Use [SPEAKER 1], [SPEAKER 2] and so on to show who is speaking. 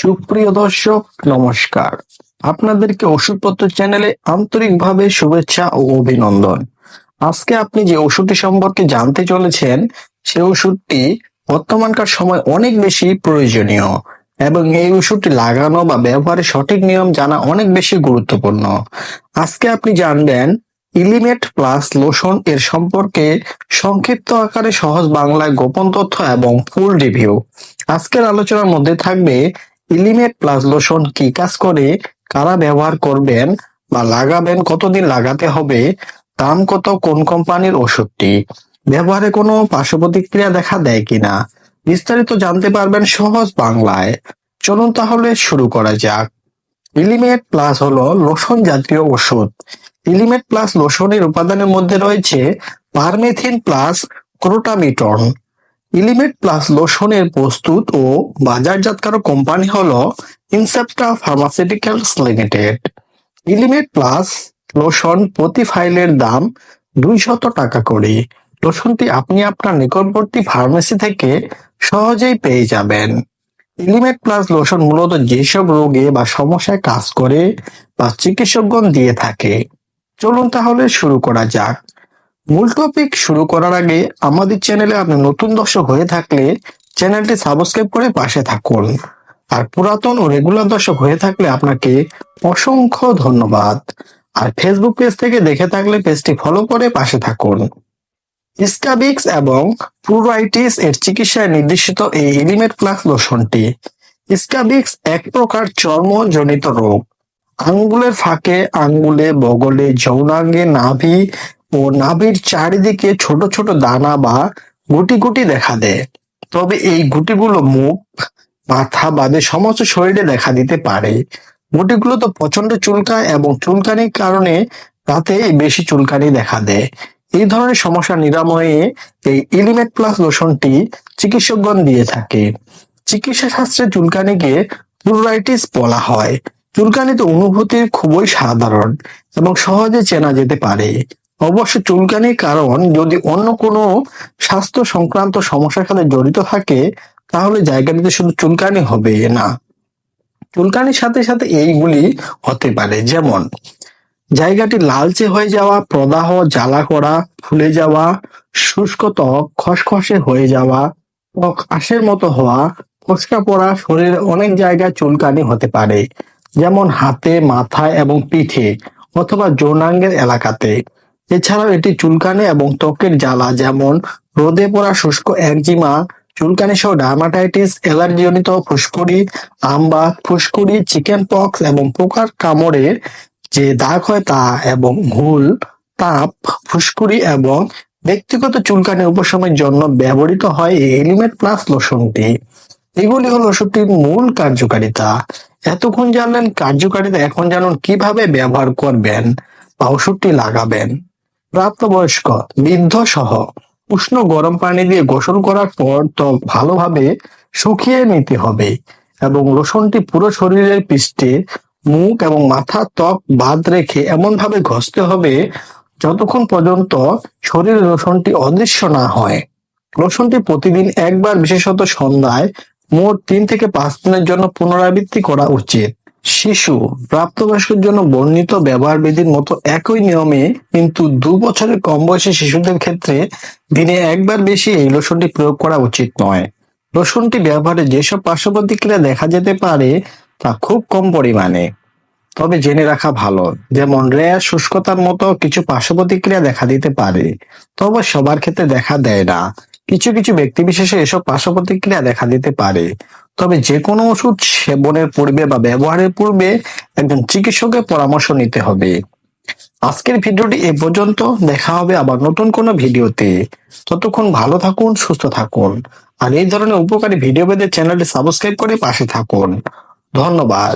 [SPEAKER 1] সুপ্রিয় দর্শক, নমস্কার। আপনাদেরকে ওষুধপত্র চ্যানেলে আন্তরিকভাবে শুভেচ্ছা ও অভিনন্দন। আজকে আপনি যে ওষুধটি সম্পর্কে জানতে চলেছেন, সে ওষুধটি বর্তমানকার সময় অনেক বেশি প্রয়োজনীয় এবং এই ওষুধটি লাগানো বা ব্যবহারের সঠিক নিয়ম জানা অনেক বেশি গুরুত্বপূর্ণ। আজকে আপনি জানবেন, ইলিমেট প্লাস লোশন এর সম্পর্কে সংক্ষিপ্ত আকারে সহজ বাংলায় গোপন তথ্য এবং ফুল রিভিউ। আজকের আলোচনার মধ্যে থাকবে ইলিমেট প্লাস লোশন কি? কাজ করে কারা ব্যবহার করবেন বা লাগাবেন, কতদিন লাগাতে হবে, দাম কত, কোন কোম্পানির ওষুধটি, ব্যবহারে কোনো পার্শ্ব প্রতিক্রিয়া দেখা দেয় কিনা, বিস্তারিত জানতে পারবেন সহজ বাংলায়। চলুন তাহলে শুরু করা যাক। ইলিমেট প্লাস হলো লোশন জাতীয় ওষুধ। ইলিমেট প্লাস লোশনের উপাদানের মধ্যে রয়েছে permethrin plus crotamiton. Elimate plus লোশনের প্রস্তুত ও বাজারজাতকারক কোম্পানি হলো Incepta pharmaceuticals limited. Elimate plus lotion প্রতি ফাইলের দাম দুইশত টাকা করে। লোশনটি আপনি আপনার নিকটবর্তী ফার্মেসি থেকে সহজেই পেয়ে যাবেন। ইলিমেট প্লাস লোশন মূলত যেসব রোগে বা সমস্যায় কাজ করে বা চিকিৎসকগণ দিয়ে থাকে। চলুন তাহলে শুরু করা যাক। মূল টপিক শুরু করার আগে আমাদের চ্যানেলে আপনি নতুন দর্শক হয়ে থাকলে চ্যানেলটি সাবস্ক্রাইব করে পাশে থাকুন। আর পুরাতন ও রেগুলার দর্শক হয়ে থাকলে আপনাকে অসংখ্য ধন্যবাদ। আর ফেসবুক পেজ থেকে দেখে থাকলে পেজটি ফলো করে পাশে থাকুন। স্কাবিক্স এবং প্রুরাইটিস এর চিকিৎসায় নির্দেশিত এই এলিমেট প্লাস লোশনটি স্কাবিক্স এক প্রকার চর্মজনিত রোগ। আঙ্গুলের ফাঁকে আঙ্গুলে, বগলে, যৌনাঙ্গে, নাভি ও নাভির চারিদিকে ছোট ছোট দানা বা গুটি গুটি দেখা দেয়। তবে এই গুটিগুলো মুখ, মাথা বাদে সমস্ত শরীরে দেখা দিতে পারে। গুটিগুলো তো প্রচণ্ড চুলকায় এবং চুলকানির কারণে রাতে বেশি চুলকানি দেখা দেয়। এই ধরনের সমস্যা নিরাময়ে এই ইলিমেট প্লাস লোশনটি চিকিৎসকগণ দিয়ে থাকে। চিকিৎসা শাস্ত্রে চুলকানিকে প্লুরাইটিস বলা হয়। চুলকানিতে অনুভূতি খুবই সাধারণ এবং সহজে চেনা যেতে পারে। অবশ্য চুলকানির কারণ যদি অন্য কোনো স্বাস্থ্য সংক্রান্ত সমস্যার সাথে জড়িত থাকে, তাহলে জায়গাটিতে শুধু চুলকানি হবে না। চুলকানির সাথে সাথে এইগুলি হতে পারে। যেমন, জায়গাটি লালচে হয়ে যাওয়া, প্রদাহ, জ্বালা করা, ফুলে যাওয়া, শুষ্ক ত্বক, খসখসে হয়ে যাওয়া, ত্বক আশের মতো হওয়া, ফসকা পড়া, শরীরের অনেক জায়গায় চুলকানি হতে পারে। যেমন হাতে, মাথায় এবং পিঠে অথবা যৌনাঙ্গের এলাকাতে। এছাড়াও এটি চুলকানি এবং ত্বকের জ্বালা, যেমন রোদে পড়া শুষ্ক একজিমা, চুলকানি সহ ডার্মাটাইটিস, অ্যালার্জিজনিত ফুসকুড়ি আমবাত ফুসকুড়ি, চিকেন পক্স এবং পোকার কামড়ে যে দাগ হয় তা এবং হুল তাপ, ফুসকুড়ি এবং ব্যক্তিগত চুলকানি উপশমের জন্য ব্যবহৃত হয় এই এলিমেন্ট প্লাস লোশনটি। এগুলি হলো ওষুধটির মূল কার্যকারিতা। এতক্ষণ জানলেন কার্যকারিতা এখন জানুন কীভাবে ব্যবহার করবেন বা ওষুধটি লাগাবেন। প্রাপ্তবয়স্ক বৃদ্ধ সহ উষ্ণ গরম পানি দিয়ে গোসল করার পর ত্বক ভালোভাবে শুকিয়ে নিতে হবে এবং লোশনটি পুরো শরীরের পৃষ্ঠে মুখ এবং মাথা ত্বক বাদ রেখে এমন ভাবে ঘষতে হবে যতক্ষণ পর্যন্ত শরীরের লোশনটি অদৃশ্য না হয়। লোশনটি প্রতিদিন একবার বিশেষত সন্ধ্যায় মোট তিন থেকে পাঁচ দিনের জন্য পুনরাবৃত্তি করা উচিত। শিশু প্রাপ্তবয়স্কের জন্য বর্ণিত ব্যবহার বিধির মতো একই নিয়মে কিন্তু দু বছরের কম বয়সী শিশুদের ক্ষেত্রে দিনে একবার বেশি এই লোশনটি প্রয়োগ করা উচিত নয়। লোশনটি ব্যবহারে যেসব পার্শ্ব প্রতিক্রিয়া দেখা যেতে পারে তা খুব কম পরিমাণে। তবে জেনে রাখা ভালো, যেমন র্যাশ, শুষ্কতার মতো কিছু পার্শ্ব প্রতিক্রিয়া দেখা দিতে পারে। তবে সবার ক্ষেত্রে দেখা দেয় না। কিছু কিছু ব্যক্তি বিশেষে এসব পার্শ্ব প্রতিক্রিয়া দেখা দিতে পারে। তবে যে কোনো ওষুধ সেবনের পূর্বে বা ব্যবহারের পূর্বে একজন চিকিৎসকের পরামর্শ নিতে হবে। আজকের ভিডিওটি এ পর্যন্ত। দেখা হবে আবার নতুন কোনো ভিডিওতে। ততক্ষণ ভালো থাকুন, সুস্থ থাকুন। আর এই ধরনের উপকারী ভিডিও পেতে চ্যানেলটি সাবস্ক্রাইব করে পাশে থাকুন। ধন্যবাদ।